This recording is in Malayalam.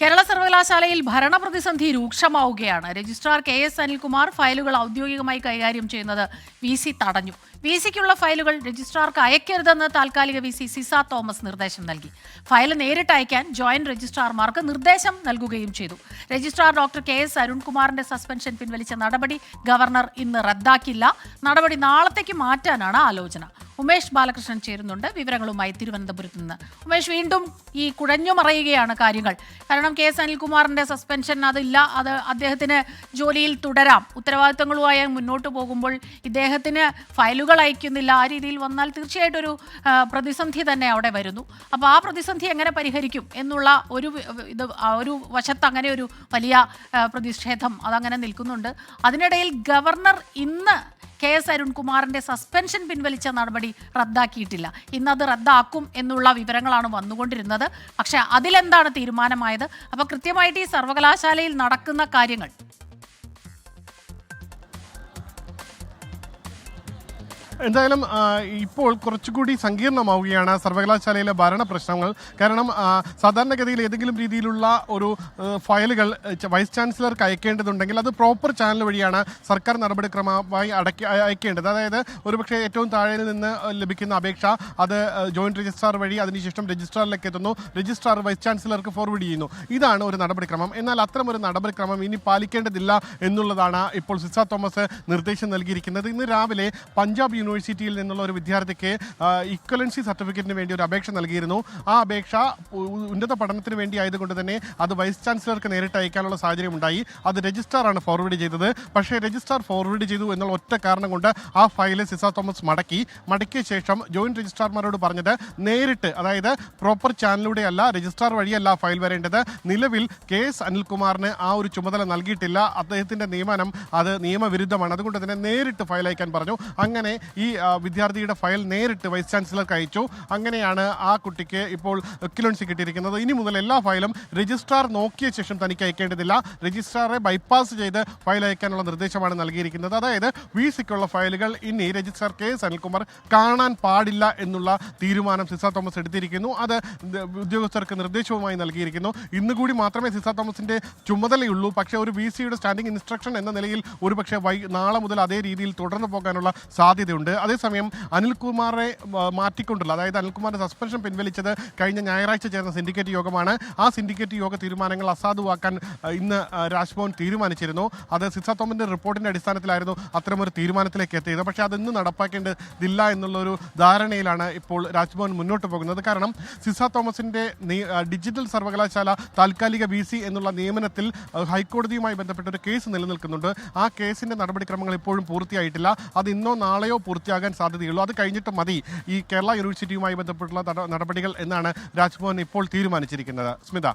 കേരള സർവകലാശാലയിൽ ഭരണപ്രതിസന്ധി രൂക്ഷമാവുകയാണ്. രജിസ്ട്രാർ കെ എസ് അനിൽകുമാർ ഫയലുകൾ ഔദ്യോഗികമായി കൈകാര്യം ചെയ്യുന്നത് വി സി തടഞ്ഞു. വി സിക്കുള്ള ഫയലുകൾ രജിസ്ട്രാർക്ക് അയക്കരുതെന്ന് താൽക്കാലിക വി സി സിസ തോമസ് നിർദ്ദേശം നൽകി. ഫയൽ നേരിട്ട് അയക്കാൻ ജോയിന്റ് രജിസ്ട്രാർമാർക്ക് നിർദ്ദേശം നൽകുകയും ചെയ്തു. രജിസ്ട്രാർ ഡോക്ടർ കെ എസ് അരുൺകുമാറിന്റെ സസ്പെൻഷൻ പിൻവലിച്ച നടപടി ഗവർണർ ഇന്ന് റദ്ദാക്കില്ല. നടപടി നാളത്തേക്ക് മാറ്റാനാണ് ആലോചന. ഉമേഷ് ബാലകൃഷ്ണൻ ചേരുന്നുണ്ട്. വിവരങ്ങളുമായി തിരുവനന്തപുരത്ത് നിന്ന്. ഉമേഷ് വീണ്ടും ഈ കുഴഞ്ഞു മറയുകയാണ് കാര്യങ്ങൾ. കാരണം കെ എസ് അനിൽകുമാറിന്റെ സസ്പെൻഷൻ അതില്ല. അത് അദ്ദേഹത്തിന് ജോലിയിൽ തുടരാം. ഉത്തരവാദിത്തങ്ങളുമായി മുന്നോട്ട് പോകുമ്പോൾ ഇദ്ദേഹത്തിന് ഫയലുകൾ അയക്കുന്നില്ല. ആ രീതിയിൽ വന്നാൽ തീർച്ചയായിട്ടും ഒരു പ്രതിസന്ധി തന്നെ അവിടെ വരുന്നു. അപ്പോൾ ആ പ്രതിസന്ധി എങ്ങനെ പരിഹരിക്കും എന്നുള്ള ഒരു ഇത് ഒരു വശത്ത് അങ്ങനെ ഒരു വലിയ പ്രതിഷേധം അതങ്ങനെ നിൽക്കുന്നുണ്ട്. അതിനിടയിൽ ഗവർണർ ഇന്ന് കെ എസ് അരുൺകുമാറിന്റെ സസ്പെൻഷൻ പിൻവലിച്ച നടപടി റദ്ദാക്കിയിട്ടില്ല. ഇന്ന് അത് റദ്ദാക്കും എന്നുള്ള വിവരങ്ങളാണ് വന്നുകൊണ്ടിരുന്നത്. പക്ഷേ അതിലെന്താണ് തീരുമാനമായത്? അപ്പോൾ കൃത്യമായിട്ട് ഈ സർവകലാശാലയിൽ നടക്കുന്ന കാര്യങ്ങൾ എന്തായാലും ഇപ്പോൾ കുറച്ചുകൂടി സങ്കീർണമാവുകയാണ് സർവകലാശാലയിലെ ഭരണ പ്രശ്നങ്ങൾ. കാരണം സാധാരണഗതിയിൽ ഏതെങ്കിലും രീതിയിലുള്ള ഒരു ഫയലുകൾ വൈസ് ചാൻസലർക്ക് അയക്കേണ്ടതുണ്ടെങ്കിൽ അത് പ്രോപ്പർ ചാനൽ വഴിയാണ് സർക്കാർ നടപടിക്രമമായി അടക്കി അയക്കേണ്ടത്. അതായത് ഒരുപക്ഷെ ഏറ്റവും താഴെ നിന്ന് ലഭിക്കുന്ന അപേക്ഷ അത് ജോയിന്റ് രജിസ്ട്രാർ വഴി അതിനുശേഷം രജിസ്ട്രാറിലേക്ക് എത്തുന്നു. രജിസ്ട്രാർ വൈസ് ചാൻസലർക്ക് ഫോർവേഡ് ചെയ്യുന്നു. ഇതാണ് ഒരു നടപടിക്രമം. എന്നാൽ അത്തരമൊരു നടപടിക്രമം ഇനി പാലിക്കേണ്ടതില്ല എന്നുള്ളതാണ് ഇപ്പോൾ സിസ തോമസ് നിർദ്ദേശം നൽകിയിരിക്കുന്നത്. ഇന്ന് രാവിലെ പഞ്ചാബ് യൂണിവേഴ്സിറ്റിയിൽ നിന്നുള്ള ഒരു വിദ്യാർത്ഥിക്ക് ഇക്വലൻസി സർട്ടിഫിക്കറ്റിന് വേണ്ടി ഒരു അപേക്ഷ നൽകിയിരുന്നു. ആ അപേക്ഷ ഉന്നത പഠനത്തിന് വേണ്ടി ആയതുകൊണ്ട് തന്നെ അത് വൈസ് ചാൻസലർക്ക് നേരിട്ട് അയക്കാനുള്ള സാഹചര്യം ഉണ്ടായി അത് രജിസ്ട്രാറാണ് ഫോർവേഡ് ചെയ്തത്. പക്ഷേ രജിസ്ട്രാർ ഫോർവേഡ് ചെയ്തു എന്നുള്ള ഒറ്റ കാരണം കൊണ്ട് ആ ഫയൽ സിസ തോമസ് മടക്കി. മടക്കിയ ശേഷം ജോയിന്റ് രജിസ്ട്രാർമാരോട് പറഞ്ഞത് നേരിട്ട് അതായത് പ്രോപ്പർ ചാനലിലൂടെ അല്ല രജിസ്ട്രാർ വഴിയല്ല ഫയൽ വരേണ്ടത്. നിലവിൽ കെ എസ് അനിൽകുമാറിന് ആ ഒരു ചുമതല നൽകിയിട്ടില്ല. അദ്ദേഹത്തിന്റെ നിയമനം അത് നിയമവിരുദ്ധമാണ്. അതുകൊണ്ട് തന്നെ നേരിട്ട് ഫയൽ അയക്കാൻ പറഞ്ഞു. അങ്ങനെ ഈ വിദ്യാർത്ഥിയുടെ ഫയൽ നേരിട്ട് വൈസ് ചാൻസലർക്ക് അയച്ചു. അങ്ങനെയാണ് ആ കുട്ടിക്ക് ഇപ്പോൾ എക്വലൻസി കിട്ടിയിരിക്കുന്നത്. ഇനി മുതൽ എല്ലാ ഫയലും രജിസ്ട്രാർ നോക്കിയ ശേഷം തനിക്ക് അയക്കേണ്ടതില്ല. രജിസ്ട്രാറെ ബൈപ്പാസ് ചെയ്ത് ഫയൽ അയക്കാനുള്ള നിർദ്ദേശമാണ് നൽകിയിരിക്കുന്നത്. അതായത് വി സിക്കുള്ള ഫയലുകൾ ഇനി രജിസ്ട്രാർ കെ അനിൽകുമാർ കാണാൻ പാടില്ല എന്നുള്ള തീരുമാനം സിസ തോമസ് എടുത്തിരിക്കുന്നു. അത് ഉദ്യോഗസ്ഥർക്ക് നിർദ്ദേശവുമായി നൽകിയിരിക്കുന്നു. ഇന്ന് കൂടി മാത്രമേ സിസ തോമസിന്റെ ചുമതലയുള്ളൂ. പക്ഷേ ഒരു വി സിയുടെ സ്റ്റാൻഡിംഗ് ഇൻസ്ട്രക്ഷൻ എന്ന നിലയിൽ ഒരുപക്ഷെ വൈ നാളെ മുതൽ അതേ രീതിയിൽ തുടർന്നു പോകാനുള്ള സാധ്യതയുണ്ട്. അതേസമയം അനിൽകുമാറെ മാറ്റിക്കൊണ്ടുള്ള അതായത് അനിൽകുമാറിന്റെ സസ്പെൻഷൻ പിൻവലിച്ചത് കഴിഞ്ഞ ഞായറാഴ്ച ചേർന്ന സിൻഡിക്കേറ്റ് യോഗമാണ്. ആ സിൻഡിക്കേറ്റ് യോഗ തീരുമാനങ്ങൾ അസാധുവാക്കാൻ ഇന്ന് രാജ്ഭവൻ തീരുമാനിച്ചിരുന്നു. അത് സിസ തോമസിന്റെ റിപ്പോർട്ടിന്റെ അടിസ്ഥാനത്തിലായിരുന്നു അത്തരമൊരു തീരുമാനത്തിലേക്ക് എത്തിയത്. പക്ഷേ അത് ഇന്ന് നടപ്പാക്കേണ്ടതില്ല എന്നുള്ളൊരു ധാരണയിലാണ് ഇപ്പോൾ രാജ്ഭവൻ മുന്നോട്ട് പോകുന്നത്. കാരണം സിസ തോമസിന്റെ ഡിജിറ്റൽ സർവകലാശാല താൽക്കാലിക ബി സി എന്നുള്ള നിയമനത്തിൽ ഹൈക്കോടതിയുമായി ബന്ധപ്പെട്ട ഒരു കേസ് നിലനിൽക്കുന്നുണ്ട്. ആ കേസിന്റെ നടപടിക്രമങ്ങൾ ഇപ്പോഴും പൂർത്തിയായിട്ടില്ല. അത് ഇന്നോ നാളെയോ പൂർത്തിയാകാൻ സാധ്യതയുള്ളൂ. അത് കഴിഞ്ഞിട്ട് മതി ഈ കേരള യൂണിവേഴ്സിറ്റിയുമായി ബന്ധപ്പെട്ടുള്ള നടപടികൾ എന്നാണ് രാജ്ഭവൻ ഇപ്പോൾ തീരുമാനിച്ചിരിക്കുന്നത്. സ്മിത.